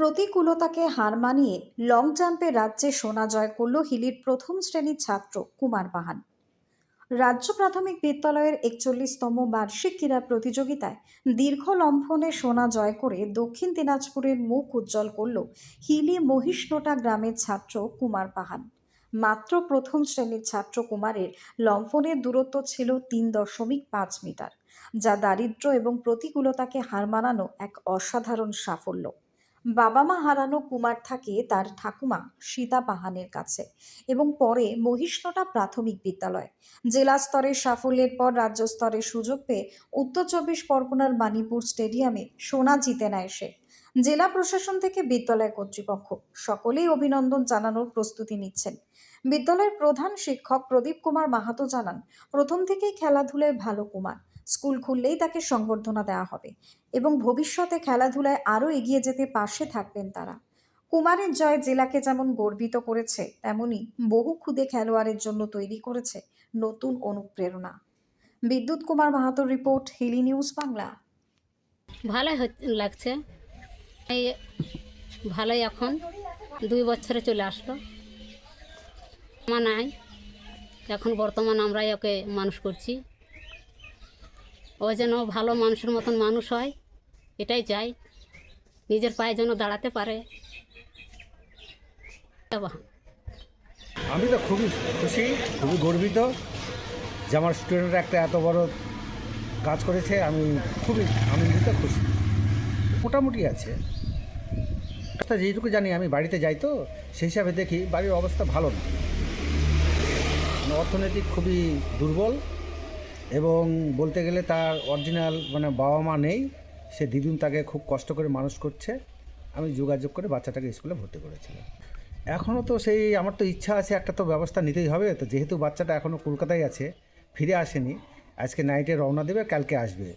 প্রতিকূলতাকে হার মানিয়ে লং জাম্পে রাজ্যে সোনা জয় করল হিলির প্রথম শ্রেণির ছাত্র কুমার বাহান রাজ্য প্রাথমিক বিদ্যালয়ের একচল্লিশতম বার্ষিক ক্রীড়া প্রতিযোগিতায় দীর্ঘ লম্ফনে সোনা জয় করে দক্ষিণ দিনাজপুরের মুখ উজ্জ্বল করল হিলি মহিষনোটা গ্রামের ছাত্র কুমার পাহান। মাত্র প্রথম শ্রেণির ছাত্র কুমারের লম্ফনের দূরত্ব ছিল তিন দশমিক পাঁচ মিটার, যা দারিদ্র্য এবং প্রতিকূলতাকে হার মানানো এক অসাধারণ সাফল্য। বাবা মা হারানো কুমার থাকে তার ঠাকুমা সীতা পাহানের কাছে এবং পরে মহিষ্ণটা প্রাথমিক বিদ্যালয়। জেলা স্তরের সাফল্যের পর রাজ্য স্তরে সুযোগ পেয়ে উত্তর চব্বিশ পরগনার মানিপুর স্টেডিয়ামে সোনা জিতে নেয় সে। জেলা প্রশাসন থেকে বিদ্যালয় কর্তৃপক্ষ সকলেই অভিনন্দন জানানোর প্রস্তুতি নিচ্ছেন। বিদ্যালয়ের প্রধান শিক্ষক প্রদীপ কুমার মাহাতো জানান, প্রথম থেকেই খেলাধুলায় ভালো কুমার। স্কুল খুললেই তাকে সংবর্ধনা দেওয়া হবে এবং ভবিষ্যতে খেলাধুলায় আরও এগিয়ে যেতে পাশে থাকবেন তারা। কুমারের জয় জেলাকে যেমন গর্বিত করেছে, তেমনি বহু ক্ষুদে খেলোয়াড়ের জন্য তৈরি করেছে নতুন অনুপ্রেরণা। বিদ্যুৎ কুমার মাহাতোর রিপোর্ট, হিলি নিউজ বাংলা। ভালোই লাগছে। এই ভালোই এখন, দুই বছরে চলে আসলো। আমার নাই, এখন বর্তমান আমরাই ওকে মানুষ করছি। ও যেন ভালো মানুষের মতন মানুষ হয়, এটাই চাই। নিজের পায়ে যেন দাঁড়াতে পারে। আমি তো খুবই খুশি, খুবই গর্বিত যে আমার স্টুডেন্টরা একটা এত বড় কাজ করেছে, আমি খুবই আনন্দিত, খুশি। মোটামুটি আছে। তা যেটুকু জানি, আমি বাড়িতে যাই তো, সেই হিসাবে দেখি বাড়ির অবস্থা ভালো না। মানে অর্থনৈতিক খুবই দুর্বল। এবং বলতে গেলে তার অরিজিনাল মানে বাবা মা নেই, সে দিদুন তাকে খুব কষ্ট করে মানুষ করছে। আমি যোগাযোগ করে বাচ্চাটাকে স্কুলে ভর্তি করেছিলাম। এখনও তো সেই আমার তো ইচ্ছা আছে, একটা তো ব্যবস্থা নিতেই হবে। তো যেহেতু বাচ্চাটা এখনও কলকাতায় আছে, ফিরে আসেনি, আজকে নাইটে রওনা দেবে, কালকে আসবে।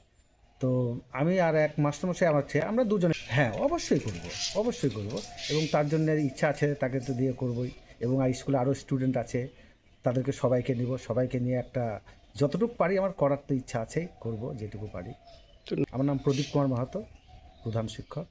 তো আমি আর এক মাস্টারমশাই আমার ছেলে আমরা দুজনে হ্যাঁ অবশ্যই করব অবশ্যই করব। এবং তার জন্য ইচ্ছা আছে, তাকে তো দিয়ে করবই। এবং স্কুলে আরও স্টুডেন্ট আছে। তাদেরকে সবাইকে নিব সবাইকে নিয়ে একটা যতটুকু পারি আমার করার তো ইচ্ছা আছে করব যেটুকু পারি। আমার নাম প্রদীপ কুমার মাহাতো প্রধান শিক্ষক।